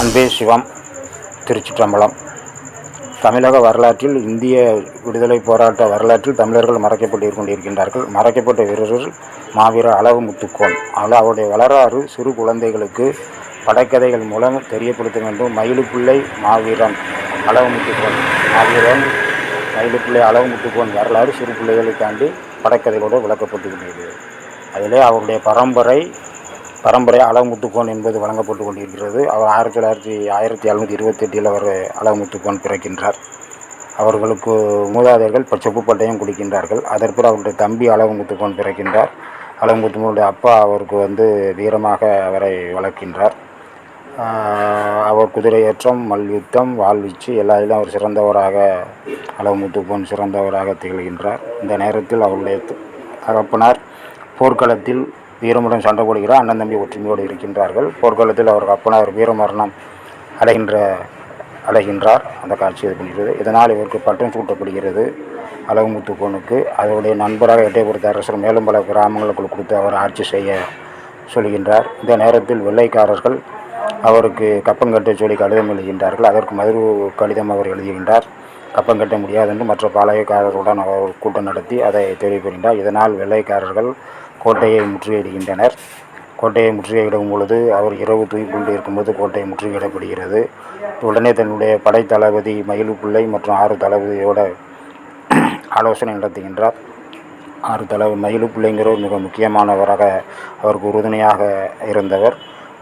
அன்பே சிவம் திருச்சிற்றம்பலம். தமிழக வரலாற்றில் இந்திய விடுதலை போராட்ட வரலாற்றில் தமிழர்கள் மறைக்கப்பட்டு கொண்டிருக்கின்றார்கள். மறைக்கப்பட்ட வீரர்கள் மாவீரர் அளவு முத்துக்கோன். அதில் அவருடைய வரலாறு சிறு குழந்தைகளுக்கு படைக்கதைகள் மூலம் தெரியப்படுத்த வேண்டும். மயிலுப்பிள்ளை மாவீரன் அளவு முத்துக்கோன். மாவீரன் மயிலுப்பிள்ளை அளவு முத்துக்கோன் வரலாறு சிறு பிள்ளைகளுக்காண்டி படக்கதைகளோடு விளக்கப்பட்டு கொண்டிருக்கிறது. அதிலே அவருடைய பரம்பரை பரம்பரை அலமுத்துக்கோன் என்பது வழங்கப்பட்டு கொண்டிருக்கிறது. அவர் ஆயிரத்தி தொள்ளாயிரத்தி ஆயிரத்தி எழுநூற்றி இருபத்தெட்டில் அவர் அளமுத்துக்கோன் பிறக்கின்றார். அவர்களுக்கு மூதாதையர்கள் இப்போ செப்பு பட்டயம் குடிக்கின்றார்கள். அதற்கு அவருடைய தம்பி அளவுமுத்துக்கோன் பிறக்கின்றார். அளவுமுத்துக்கோனுடைய அப்பா அவருக்கு வந்து வீரமாக அவரை வளர்க்கின்றார். அவர் குதிரையேற்றம் மல்யுத்தம் வாழ்வீச்சு எல்லாத்திலும் அவர் சிறந்தவராக அளவுமுத்துக்கோன் சிறந்தவராக திகழ்கின்றார். இந்த நேரத்தில் அவருடைய தகப்பனார் போர்க்களத்தில் வீரமுடன் சண்டை போடுகிறார் அண்ணன் தம்பி ஒற்றுமையோடு இருக்கின்றார்கள். போர்க்களத்தில் அவர் அப்பனார் வீரமரணம் அடைகின்ற அடைகின்றார். அந்த காட்சி இது பண்ணுகிறது இதனால் இவருக்கு பட்டம் சூட்டப்படுகிறது பொண்ணுக்கு அவருடைய நண்பராக எட்டயபுரத்து அரசர் மேலும் பல கிராமங்களுக்குள் கொடுத்து அவர் ஆட்சி செய்ய சொல்கின்றார். இந்த நேரத்தில் வெள்ளைக்காரர்கள் அவருக்கு கப்பங்கட்ட சொல்லி கடிதம் எழுதுகின்றார்கள். அதற்கு மறு கடிதம் அவர் எழுதுகின்றார். கப்பம் கட்ட முடியாது என்று மற்ற பாளையக்காரர்களுடன் அவர் கூட்டம் நடத்தி அதை தெரிவிக்கின்றார் இதனால் வெள்ளைக்காரர்கள் கோட்டையை முற்றுகையிடுகின்றனர். கோட்டையை முற்றுகையிடும் பொழுது அவர் இரவு தூங்கிக் கொண்டு இருக்கும்போது கோட்டை முற்றுகையிடப்படுகிறது. உடனே தன்னுடைய படை தளபதி மயிலுப்பிள்ளை மற்றும் ஆறு தளபதியோட ஆலோசனை நடத்துகின்றார். ஆறு தலைவர் மயிலுப்பிள்ளைங்கிறவர் மிக முக்கியமானவராக அவருக்கு உறுதுணையாக இருந்தவர்.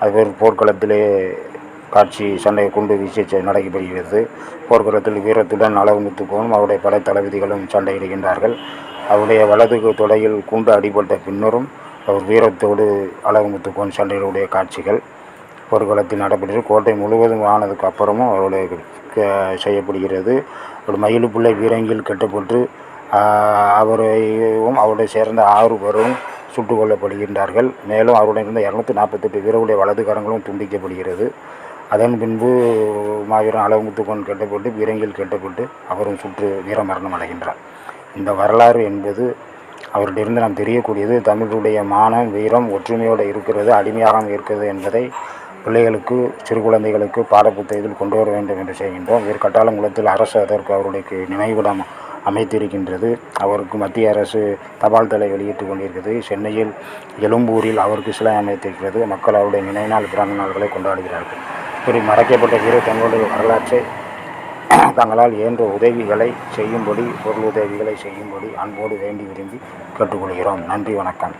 அவர் போர்க்களத்திலே காட்சி சண்டை குண்டு வீசி செ- நடைபெறுகிறது போர்க்களத்தில் வீரத்துடன் அளவுமுத்துக்கோனும் அவருடைய படை தளபதிகளும் சண்டையிடுகின்றார்கள். அவருடைய வலது தொடையில் குண்டு அடிபட்ட பின்னரும் அவர் வீரத்தோடு அளவுமுத்துக்கோன் சண்டையிடுடைய காட்சிகள். போர்க்களத்தில் நடைபெற்று கோட்டை முழுவதும் ஆனதுக்கு அப்புறமும் அவருடைய க- செய்யப்படுகிறது. ஒரு மயிலுப்புள்ளை வீரங்கில் கட்டப்பட்டு அவரையும் அவருடைய சேர்ந்த ஆறு பேரும் சுட்டுக் கொல்லப்படுகின்றார்கள். மேலும் அவருடன் இருந்த இரநூத்தி நாற்பத்தெட்டு வீரர்களுடைய வலது கரங்களும் துண்டிக்கப்படுகிறது. அதன் பின்பு மாவீரன் அளவுமுத்துக்கோன் கட்டப்பட்டு வீரங்கில் கட்டப்பட்டு அவரும் சுற்று வீரமரணம் அடைகின்றார். இந்த வரலாறு என்பது அவர்களிருந்து நாம் தெரியக்கூடியது. தமிழுடைய மானம் வீரம் ஒற்றுமையோடு இருக்கிறது அடிமையாக இருக்கிறது என்பதை பிள்ளைகளுக்கு சிறு குழந்தைகளுக்கு பாடப்புத்தகத்தில் கொண்டு வர வேண்டும் என்று செய்கின்றோம். இவர் கட்டாளங்குளத்தில் அரசு அதற்கு அவருடைய நினைவிடம் அமைத்திருக்கின்றது. அவருக்கு மத்திய அரசு தபால் தலை வெளியிட்டு கொண்டிருக்கிறது. சென்னையில் எழும்பூரில் அவருக்கு சிலை அமைத்திருக்கிறது. மக்கள் அவருடைய நினைவு நாள் பிறந்த நாள்களை கொண்டாடுகிறார்கள். இப்படி மறைக்கப்பட்ட வீர தங்களுடைய வரலாற்றை தங்களால் இயன்ற உதவிகளை செய்யும்படி பொருள் உதவிகளை செய்யும்படி அன்போடு வேண்டி விரும்பி கேட்டுக்கொள்கிறோம். நன்றி வணக்கம்.